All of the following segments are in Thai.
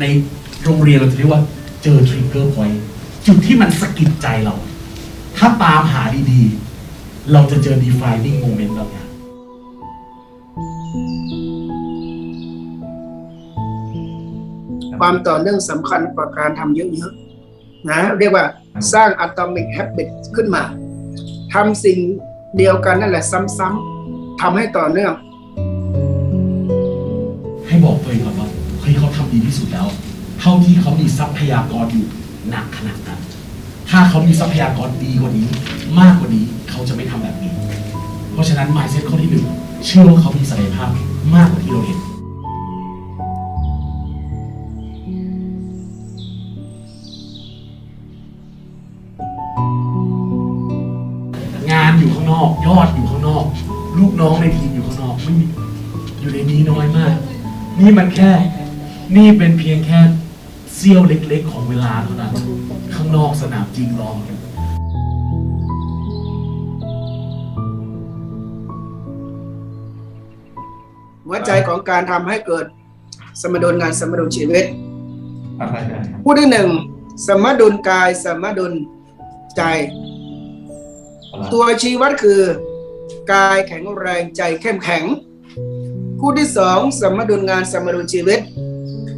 ในโรงเรียนเราจะเรียกว่าเจอทริกเกอร์พอยต์จุดที่มันสะกิดใจเรา ถ้าตามหาดีๆ เราจะเจอ defining moment แบบนี้ความต่อเนื่องสำคัญกว่าการทำเยอะๆนะเรียกว่าสร้าง atomic habit ขึ้นมาทำสิ่งเดียวกันนั่นแหละซ้ำๆทำให้ต่อเนื่อง ให้บอกตัวเอง ดีที่สุดแล้ว เท่าที่เขามีทรัพยากรอยู่หนักขนาดนั้น ถ้าเขามีทรัพยากรดีกว่านี้ มากกว่านี้เขาจะไม่ทำแบบนี้ เพราะฉะนั้น mindset ข้อที่หนึ่งเชื่อว่าเขามีศักยภาพมากกว่าที่เราเห็นงานอยู่ข้างนอกยอดอยู่ข้างนอก ลูกน้องในทีมอยู่ข้างนอกไม่มีอยู่ในนี้น้อยมาก นี่มันแค่ นี่เป็นเพียงแค่เสี้ยวเล็กๆ ของเวลาเท่านั้น ข้างนอกสนามจริงรออยู่หัวใจของการทำให้เกิดสมดุลงานสมดุลชีวิต อะไรได้ครับผู้ที่หนึ่งสมดุลกายสมดุลใจ ตัวชี้วัดคือกายแข็งแรงใจเข้มแข็ง คู่ที่สองสมดุลงานสมดุลชีวิต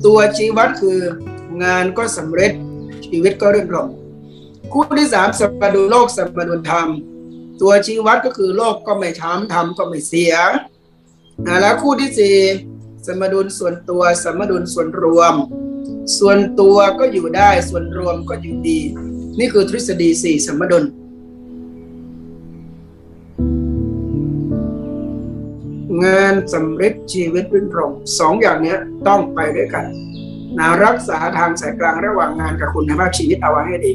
ตัวชี้วัดคืองานก็สำเร็จชีวิตก็เรื่นรมคู่ที่สามสมดุลโลกสมดุลธรรม ตัวชี้วัดก็คือโลกก็ไม่ช้ำธรรมก็ไม่เสียอ่าแล้วคู่ที่สี่สมดุลส่วนตัวสมดุลส่วนรวม ส่วนตัวก็อยู่ได้ส่วนรวมก็อยู่ดี นี่คือทฤษฎีสี่สมดุล งานสำเร็จชีวิตรื่นรมสองอย่างเนี้ยต้องไปด้วยกันนะรักษาทางสายกลางระหว่างงานกับคุณภาพชีวิตเอาไว้ให้ดี